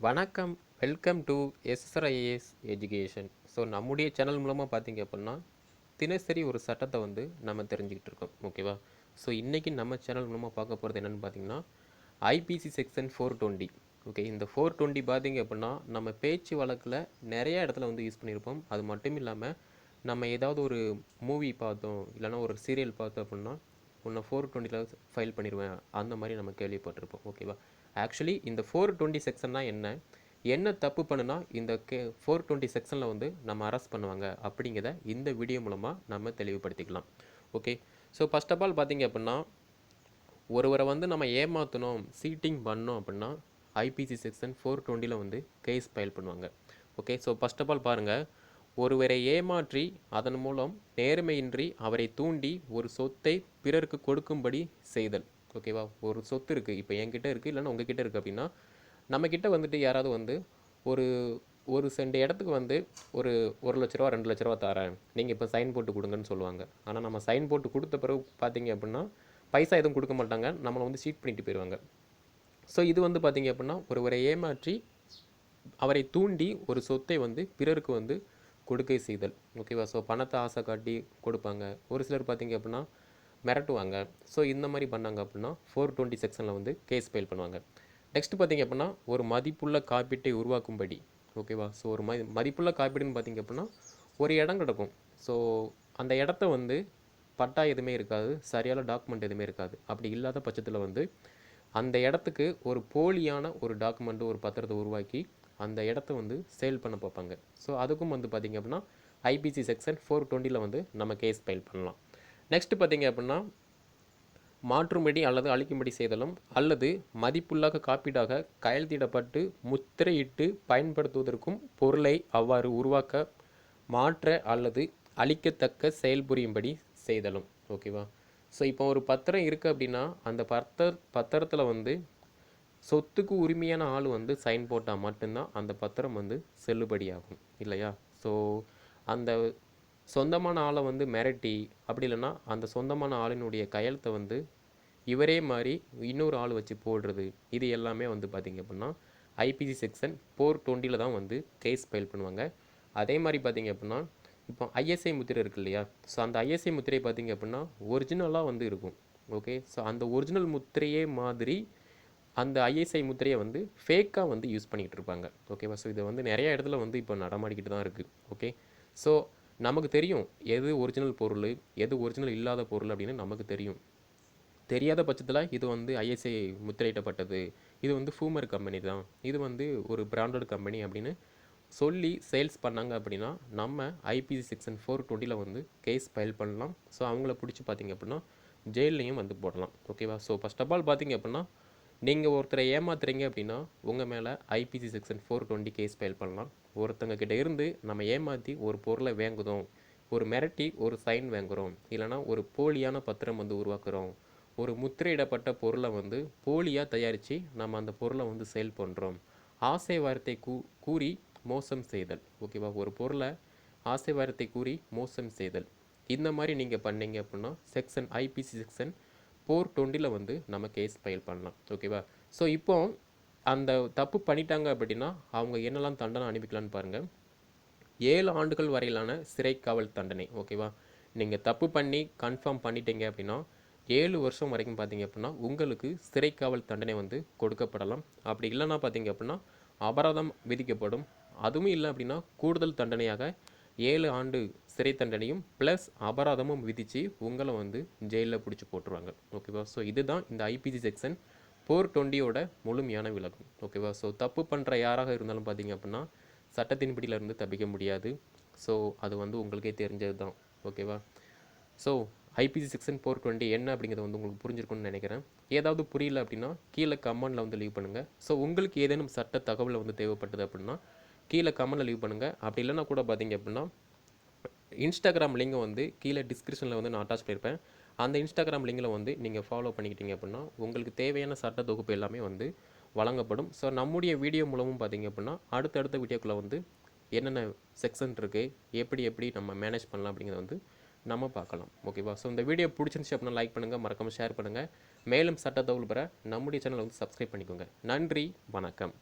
வணக்கம் welcome to SSRIAS education so நம்முடைய channel மூலமாக பார்த்தீங்க அப்படின்னா தினசரி ஒரு சட்டத்தை வந்து நம்ம தெரிஞ்சுக்கிட்டு இருக்கோம் ஓகேவா ஸோ இன்றைக்கி நம்ம சேனல் மூலமாக பார்க்க போகிறது என்னென்னு பார்த்தீங்கன்னா IPC section four twenty okay இந்த ஃபோர் டுவெண்ட்டி பார்த்தீங்க அப்படின்னா நம்ம பேச்சு வழக்கில் நிறைய இடத்துல வந்து யூஸ் பண்ணியிருப்போம் அது மட்டும் இல்லாமல் நம்ம ஏதாவது ஒரு மூவி பார்த்தோம் இல்லைன்னா ஒரு சீரியல் பார்த்தோம் அப்படின்னா உன்னை ஃபோர் டுவெண்ட்டியில் ஃபைல் பண்ணிடுவேன் அந்த மாதிரி நம்ம கேள்விப்பட்டிருப்போம். ஓகேவா ஆக்சுவலி இந்த ஃபோர் டுவெண்ட்டி செக்ஷன்னா என்ன? என்ன தப்பு பண்ணுனா இந்த கே ஃபோர் டுவெண்ட்டி செக்ஷனில் வந்து நம்ம அரெஸ்ட் பண்ணுவாங்க அப்படிங்கிறத இந்த வீடியோ மூலமாக நம்ம தெளிவுபடுத்திக்கலாம். Okay so first of all பார்த்தீங்க அப்படின்னா ஒருவரை வந்து நம்ம ஏமாற்றணும் சீட்டிங் பண்ணோம் அப்படின்னா ஐபிசி செக்ஷன் ஃபோர் டுவெண்ட்டியில் வந்து கேஸ் ஃபைல் பண்ணுவாங்க. Okay so first of all பாருங்கள் ஒருவரை ஏமாற்றி அதன் மூலம் நேர்மையின்றி அவரை தூண்டி ஒரு சொத்தை பிறருக்கு கொடுக்கும்படி செய்தல். ஓகேவா ஒரு சொத்து இருக்குது இப்போ என்கிட்ட இருக்குது இல்லைன்னா உங்ககிட்ட இருக்குது அப்படின்னா நம்மக்கிட்ட வந்துட்டு யாராவது வந்து ஒரு ஒரு சென்ட் இடத்துக்கு வந்து ஒரு ஒரு லட்ச ரூபா ரெண்டு லட்ச ரூபா தரேன். நீங்கள் இப்போ சைன் போட்டு கொடுங்கன்னு சொல்லுவாங்க. ஆனால் நம்ம சைன் போட்டு கொடுத்த பிறகு பார்த்தீங்க அப்படின்னா பைசா எதுவும் கொடுக்க மாட்டாங்க. நம்மளை வந்து சீட் பண்ணிட்டு போயிடுவாங்க ஸோ இது வந்து பார்த்தீங்க அப்படின்னா ஒருவரை ஏமாற்றி அவரை தூண்டி ஒரு சொத்தை வந்து பிறருக்கு வந்து கொடுக்கை செய்தல். ஓகேவா ஸோ பணத்தை ஆசை காட்டி கொடுப்பாங்க. ஒரு சிலர் பார்த்தீங்க அப்படின்னா மிரட்டுவாங்க. ஸோ இந்த மாதிரி பண்ணாங்க அப்படின்னா ஃபோர் டுவெண்ட்டி செக்ஷனில் வந்து கேஸ் ஃபைல் பண்ணுவாங்க. நெக்ஸ்ட் பார்த்தீங்க அப்படின்னா ஒரு மதிப்புள்ள காப்பீட்டை உருவாக்கும்படி. ஓகேவா ஸோ ஒரு மதி மதிப்புள்ள காப்பீடுன்னு பார்த்தீங்க அப்படின்னா ஒரு இடம் கிடக்கும். ஸோ அந்த இடத்த வந்து பட்டா எதுவுமே இருக்காது சரியான டாக்குமெண்ட் எதுவுமே இருக்காது. அப்படி இல்லாத பட்சத்தில் வந்து அந்த இடத்துக்கு ஒரு போலியான ஒரு டாக்குமெண்ட்டு ஒரு பத்திரத்தை உருவாக்கி அந்த இடத்த வந்து சேல் பண்ண பார்ப்பாங்க. ஸோ அதுக்கும் வந்து பார்த்திங்க அப்படின்னா ஐபிசி செக்ஷன் ஃபோர் டுவெண்ட்டியில் வந்து நம்ம கேஸ் ஃபைல் பண்ணலாம். நெக்ஸ்ட் பார்த்திங்க அப்படின்னா மாற்றும்படி அல்லது அழிக்கும்படி செய்தலும் அல்லது மதிப்புள்ளாக காப்பீடாக கையெழுத்திடப்பட்டு முத்திரையிட்டு பயன்படுத்துவதற்கும் பொருளை அவ்வாறு உருவாக்க மாற்ற அல்லது அழிக்கத்தக்க செயல்புரியும்படி செய்தலும். ஓகேவா ஸோ இப்போ ஒரு பத்திரம் இருக்குது அப்படின்னா அந்த பத்திர பத்திரத்தில் வந்து சொத்துக்கு உரிமையான ஆள் வந்து சைன் போட்டால் மட்டும்தான் அந்த பத்திரம் வந்து செல்லுபடியாகும் இல்லையா? ஸோ அந்த சொந்தமான ஆளை வந்து மிரட்டி அப்படி இல்லைன்னா அந்த சொந்தமான ஆளினுடைய கையெழுத்தை வந்து இவரே மாதிரி இன்னொரு ஆள் வச்சு போடுறது இது எல்லாமே வந்து பார்த்திங்க அப்படின்னா ஐபிசி செக்ஷன் ஃபோர் டுவெண்ட்டியில் தான் வந்து கேஸ் ஃபைல் பண்ணுவாங்க. அதே மாதிரி பார்த்திங்க அப்படின்னா இப்போ ஐஎஸ்ஐ முத்திரை இருக்கு இல்லையா? ஸோ அந்த ஐஎஸ்ஐ முத்திரை பார்த்திங்க அப்படின்னா ஒரிஜினலாக வந்து இருக்கும். ஓகே ஸோ அந்த ஒரிஜினல் முத்திரையே மாதிரி அந்த ஐஎஸ்ஐ முத்திரையை வந்து ஃபேக்காக வந்து யூஸ் பண்ணிகிட்டு இருப்பாங்க ஓகேவா ஸோ இதை வந்து நிறைய இடத்துல வந்து இப்போ நடமாடிக்கிட்டு தான் இருக்குது ஓகே ஸோ நமக்கு தெரியும் எது ஒரிஜினல் பொருள் எது ஒரிஜினல் இல்லாத பொருள் அப்படின்னு நமக்கு தெரியும். தெரியாத பட்சத்தில் இது வந்து ஐஎஸ்ஐ முத்திரையிடப்பட்டது. இது வந்து ஃபூமர் கம்பெனி தான். இது வந்து ஒரு பிராண்டட் கம்பெனி அப்படின்னு சொல்லி சேல்ஸ் பண்ணாங்க அப்படின்னா நம்ம ஐபிசி செக்ஷன் ஃபோர் டுவெண்ட்டியில் வந்து கேஸ் ஃபைல் பண்ணலாம். ஸோ அவங்கள பிடிச்சி பார்த்தீங்க அப்படின்னா ஜெயிலையும் வந்து போடலாம். ஓகேவா ஸோ ஃபஸ்ட் ஆஃப் ஆல் பார்த்திங்க அப்படின்னா நீங்கள் ஒருத்தரை ஏமாத்துறீங்க அப்படின்னா உங்கள் மேலே IPC section four twenty case file பண்ணலாம். ஒருத்தங்க கிட்ட இருந்து நம்ம ஏமாற்றி ஒரு பொருளை வாங்குதோம் ஒரு மிரட்டி ஒரு சைன் வாங்குகிறோம் இல்லைனா ஒரு போலியான பத்திரம் வந்து உருவாக்குறோம். ஒரு முத்திரையிடப்பட்ட பொருளை வந்து போலியாக தயாரித்து நம்ம அந்த பொருளை வந்து சேல் பண்ணுறோம் ஆசை வார்த்தை கூ கூறி மோசம் செய்தல். ஓகேவா ஒரு பொருளை ஆசை வார்த்தை கூறி மோசம் செய்தல். இந்த மாதிரி நீங்கள் பண்ணீங்க அப்படின்னா செக்ஷன் ஐபிசி செக்ஷன் ஃபோர் டுவெண்ட்டியில் வந்து நம்ம கேஸ் ஃபைல் பண்ணலாம். ஓகேவா ஸோ இப்போ அந்த தப்பு பண்ணிட்டாங்க அப்படின்னா அவங்க என்னெல்லாம் தண்டனை அனுப்பிக்கலான்னு பாருங்கள் ஏழு ஆண்டுகள் வரையிலான சிறை காவல் தண்டனை. ஓகேவா நீங்கள் தப்பு பண்ணி கன்ஃபார்ம் பண்ணிட்டீங்க அப்படின்னா ஏழு வருஷம் வரைக்கும் பார்த்தீங்க அப்படின்னா உங்களுக்கு சிறை காவல் தண்டனை வந்து கொடுக்கப்படலாம். அப்படி இல்லைன்னா பார்த்தீங்க அப்படின்னா அபராதம் விதிக்கப்படும். அதுவும் இல்லை அப்படின்னா கூடுதல் தண்டனையாக ஏழு ஆண்டு சிறை தண்டனையும் ப்ளஸ் அபராதமும் விதித்து உங்களை வந்து ஜெயிலில் பிடிச்சி போட்டுருவாங்க. ஓகேவா ஸோ இதுதான் இந்த ஐபிசி செக்ஷன் ஃபோர் டுவெண்ட்டியோட முழுமையான விளக்கம். ஓகேவா ஸோ தப்பு பண்ணுற யாராக இருந்தாலும் பார்த்தீங்க அப்படின்னா சட்டத்தின் பிடியிலேருந்து தப்பிக்க முடியாது. ஸோ அது வந்து உங்களுக்கே தெரிஞ்சது தான் ஓகேவா so IPC section four twenty என்ன அப்படிங்கிறத வந்து உங்களுக்கு புரிஞ்சிருக்கும்னு நினைக்கிறேன். ஏதாவது புரியல அப்படின்னா கீழே கமெண்டில் வந்து லீவ் பண்ணுங்கள் ஸோ உங்களுக்கு ஏதேனும் சட்ட தகவலை வந்து தேவைப்பட்டது அப்படின்னா கீழே கமெண்டில் லீவ் பண்ணுங்கள் அப்படி இல்லைனா கூட பார்த்தீங்க அப்படின்னா இன்ஸ்டாகிராம் லிங்கை வந்து கீழே டிஸ்கிரிப்ஷனில் வந்து நான் அட்டாச் பண்ணியிருப்பேன் அந்த இன்ஸ்டாகிராம் லிங்கில் வந்து நீங்கள் ஃபாலோ பண்ணிக்கிட்டீங்க அப்படின்னா உங்களுக்கு தேவையான சட்ட தொகுப்பு எல்லாமே வந்து வழங்கப்படும். ஸோ நம்முடைய வீடியோ மூலமும் பார்த்தீங்க அப்படின்னா அடுத்தடுத்த வீடியோக்குள்ளே வந்து என்னென்ன செக்ஷன் இருக்குது எப்படி எப்படி நம்ம மேனேஜ் பண்ணலாம் அப்படிங்கிறத வந்து நம்ம பார்க்கலாம். ஓகேவா ஸோ இந்த வீடியோ பிடிச்சிருந்துச்சு அப்படின்னா லைக் பண்ணுங்கள் மறக்காமல் ஷேர் பண்ணுங்கள் மேலும் சட்ட தகவல் பெற நம்முடைய சேனலை வந்து சப்ஸ்கிரைப் பண்ணிக்கோங்க. நன்றி வணக்கம்.